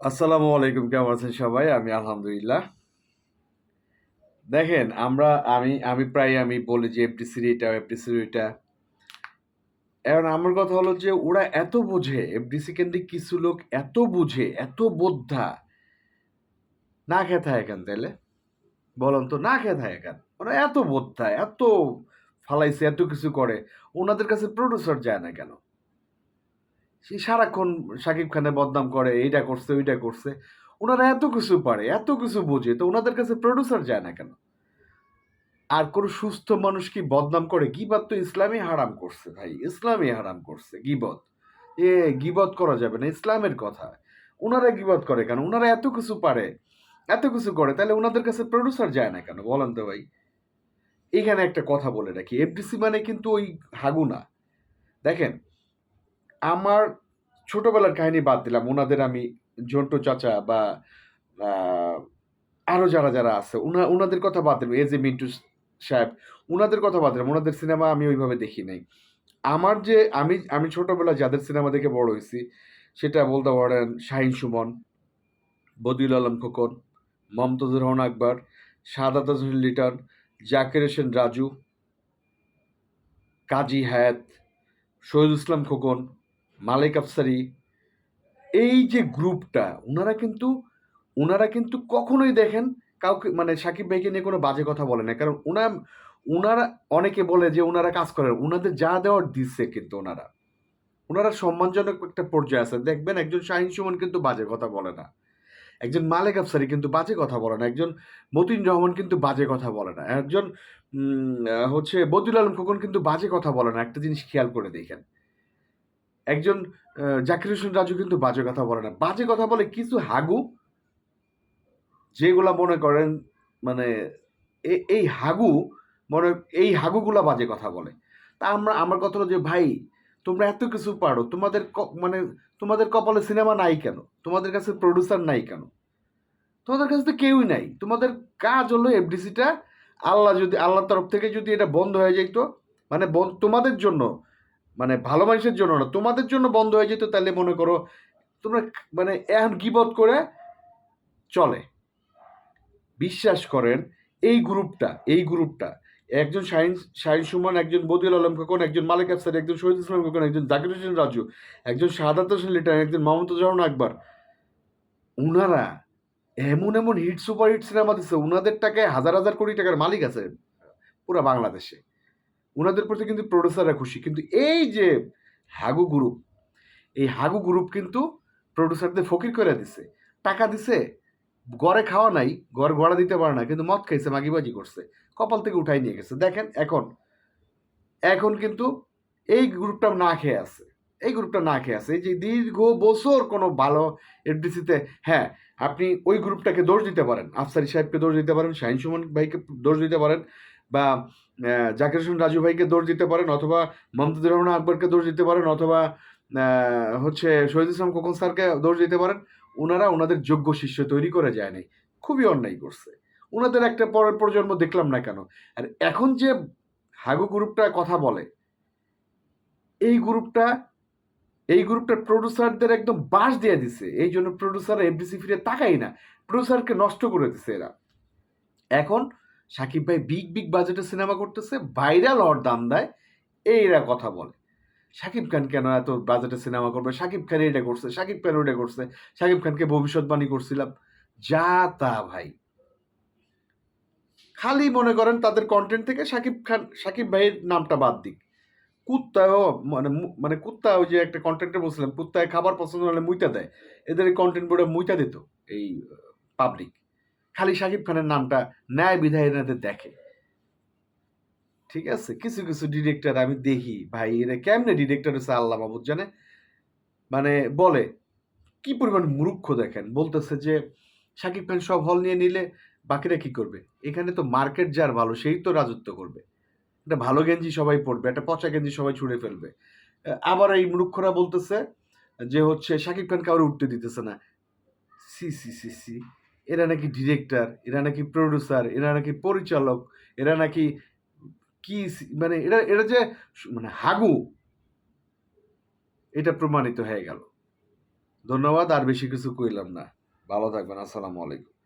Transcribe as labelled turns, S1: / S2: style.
S1: আসসালামু আলাইকুম, কেমন আছেন সবাই? আমি আলহামদুলিল্লাহ। দেখেন, আমরা, আমি আমি প্রায় আমি বলি যে এফডিসির এটা এফডিসির ওইটা এখন আমার কথা হলো যে ওরা এত বোঝে এফডিসি কেন্দ্রিক কিছু লোক এত বুঝে, এত বোদ্ধা। না খেয়ে থাকে কেন তাইলে? বলেন তো, না খেয়ে থাকে কেন ওরা এত বোদ্ধা, এত ফালাইছে, এত কিছু করে। ওনাদের কাছে প্রডিউসার যায় না কেন? সে সারাক্ষণ শাকিব খানের বদনাম করে, এইটা করছে, ওইটা করছে। ওনারা এত কিছু পারে, এত কিছু বোঝে, তো ওনাদের কাছে প্রডিউসার যায় না কেন? আর কোনো সুস্থ মানুষ কি বদনাম করে? গিবত তো ইসলামই হারাম করছে ভাই, ইসলামই হারাম করছে, গিবত। এ, গিবত করা যাবে না, ইসলামের কথা। ওনারা গিবত করে কেন? ওনারা এত কিছু পারে, এত কিছু করে, তাহলে ওনাদের কাছে প্রডিউসার যায় না কেন? বলেন তো ভাই। এখানে একটা কথা বলে রাখি, এফডিসি মানে কিন্তু ওই হাগুনা। দেখেন আমার ছোটবেলার কাহিনী বাদ দিলাম। ওনাদের আমি জন্টু চাচা বা আরও যারা যারা আছে ওনাদের কথা বাদ দিলাম। এ মিন্টু সাহেব ওনাদের কথা বাদ দিলাম। ওনাদের সিনেমা আমি ওইভাবে দেখি নাই। আমার যে, আমি আমি ছোটবেলায় যাদের সিনেমা দেখে বড় হয়েছি, সেটা বলতে পারেন শাহিন সুমন, বদিউল আলম খোকন, মমতাজুর রহমান আকবর, সাদাত লিটন, জাকির হোসেন রাজু, কাজী হায়াত শহীদ ইসলাম খোকন মালিক আফসারি, এই যে গ্রুপটা ওনারা কিন্তু ওনারা কিন্তু কখনোই দেখেন কাউকে মানে সাকিব ভাইকে নিয়ে কোনো বাজে কথা বলে না। কারণ ওনা ওনারা অনেকে বলে যে ওনারা কাজ করেন ওনাদের যা দেওয়ার দিচ্ছে কিন্তু ওনারা ওনারা সম্মানজনক একটা পর্যায়ে আছে। দেখবেন একজন শাহিন সুমন কিন্তু বাজে কথা বলে না। একজন মালিক আফসারি কিন্তু বাজে কথা বলে না। একজন মতিন রহমান কিন্তু বাজে কথা বলে না। একজন হচ্ছে বদিউল আলম খোকন কিন্তু বাজে কথা বলে না। একটা জিনিস খেয়াল করে দেখেন। একজন জাকির হোসেন রাজু কিন্তু বাজে কথা বলে না। বাজে কথা বলে কিছু হাগু, যেগুলা মনে করেন মানে এই হাগু মনে, এই হাগুগুলা বাজে কথা বলে। তা আমরা, আমার কথা হলো যে, ভাই, তোমরা এত কিছু পারো, তোমাদের মানে তোমাদের কপালে সিনেমা নাই কেন? তোমাদের কাছে প্রডিউসার নাই কেন? তোমাদের কাছে তো কেউই নাই। তোমাদের কাজ হলো এফডিসিটা আল্লাহ যদি, আল্লাহর তরফ থেকে যদি এটা বন্ধ হয়ে যেত মানে তোমাদের জন্য মানে ভালো মানুষের জন্য না, তোমাদের জন্য বন্ধ হয়ে যেত তাহলে মনে করো তোমরা মানে এখন গিবত করে? চলে। বিশ্বাস করেন, এই গ্রুপটা এই গ্রুপটা, একজন শাহিন শাহিন সুমন, একজন বদিউল আলম খোকন, একজন মালিক আফসার, একজন শহীদ ইসলাম খোকন, একজন জাকির হোসেন রাজু, একজন শাহাদাত হোসেন লিটার একজন মোহাম্মদ জাহান আকবর, উনারা এমন এমন হিট সুপার হিট সিনেমা দিচ্ছে উনাদের টাকায় হাজার হাজার কোটি টাকার মালিক আছে, পুরো বাংলাদেশে। উনাদের প্রতি কিন্তু প্রডিউসাররা খুশি। কিন্তু এই যে হাগু গ্রুপ এই হাগু গ্রুপ কিন্তু প্রডিউসারদের ফকির করে দিছে। টাকা দিছে, গড়ে খাওয়া নাই, গড় গড়া দিতে পারে না, কিন্তু মদ খাইছে, মাগিবাজি করছে, কপাল থেকে উঠাই নিয়ে গেছে। দেখেন এখন এখন কিন্তু এই গ্রুপটা না খেয়ে আছে। এই গ্রুপটা না খেয়ে আছে। এই যে দীর্ঘ বছর কোনো ভালো এফডিসিতে হ্যাঁ আপনি ওই গ্রুপটাকে দোষ দিতে পারেন। আফসারি সাহেবকে দোষ দিতে পারেন, শাহিন সুমন ভাইকে দোষ দিতে পারেন। বা জাকির হোসেন রাজু ভাইকে দোষ দিতে পারেন অথবা মমতাজুর রহমান আকবরকে দোষ দিতে পারেন অথবা হচ্ছে শহীদ ইসলাম খোকন স্যারকে দোষ দিতে পারেন ওনারা ওনাদের যোগ্য শিষ্য তৈরি করে যায় নাই। খুবই অন্যায় করছে। ওনাদের একটা পরের প্রজন্ম দেখলাম না কেন? আর এখন যে হাগু গ্রুপটা কথা বলে, এই গ্রুপটা, এই গ্রুপটার প্রডিউসারদের একদম বাস দিয়ে দিছে। এই জন্য প্রডিউসার এফডিসি ফিরে তাকাই না। প্রডিউসারকে নষ্ট করে দিছে এরা। এখন সাকিব ভাই বিগ বিগ বাজেটের সিনেমা করতেছে ভাইরাল হওয়ার দাম দেয়, এইরা কথা বলে। সাকিব খান কেন এত বাজেটের সিনেমা করবে? সাকিব খান এটা করছে, সাকিব খান ওটা করছে, সাকিব খানকে ভবিষ্যৎবাণী করছিলাম। যা তা ভাই। খালি মনে করেন তাদের কন্টেন্ট থেকে সাকিব খান, সাকিব ভাইয়ের নামটা বাদ দিক। কুত্তাও মানে মানে কুত্তা ওই যে একটা কন্টেন্টে বলছিলাম, কুত্তায় খাবার পছন্দ হলে মুইতা দেয়। এদের কন্টেন্ট বোর্ডে মুইতা দিত, এই পাবলিক খালি সাকিব খানের নামটা ন্যায় বিধায় এনাদের দেখে। ঠিক আছে? কিছু কিছু ডিরেক্টর আমি দেখি। ভাই, এরা কেমনে ডিরেক্টর হচ্ছে আল্লাহ মাহবুদ জানে? মানে বলে, কি পরিমাণ মূর্খ দেখেন? বলতেছে যে সাকিব খান সব হল নিয়ে নিলে বাকিরা কি করবে? এখানে তো মার্কেট যার ভালো, সেই তো রাজত্ব করবে। একটা ভালো গেঞ্জি সবাই পরবে, একটা পচা গেঞ্জি সবাই ছুঁড়ে ফেলবে। আবার এই মূর্খরা বলতেছে যে, হচ্ছে সাকিব খান কাউরে উঠতে দিতেছে না। সি সি সি সি। এরা নাকি ডিরেক্টর এরা নাকি প্রডিউসার এরা নাকি পরিচালক, এরা নাকি কি মানে এরা এরা যে মানে হাগু, এটা প্রমাণিত হয়ে গেল। ধন্যবাদ, আর বেশি কিছু কইলাম না। ভালো থাকবেন, আসসালামু আলাইকুম।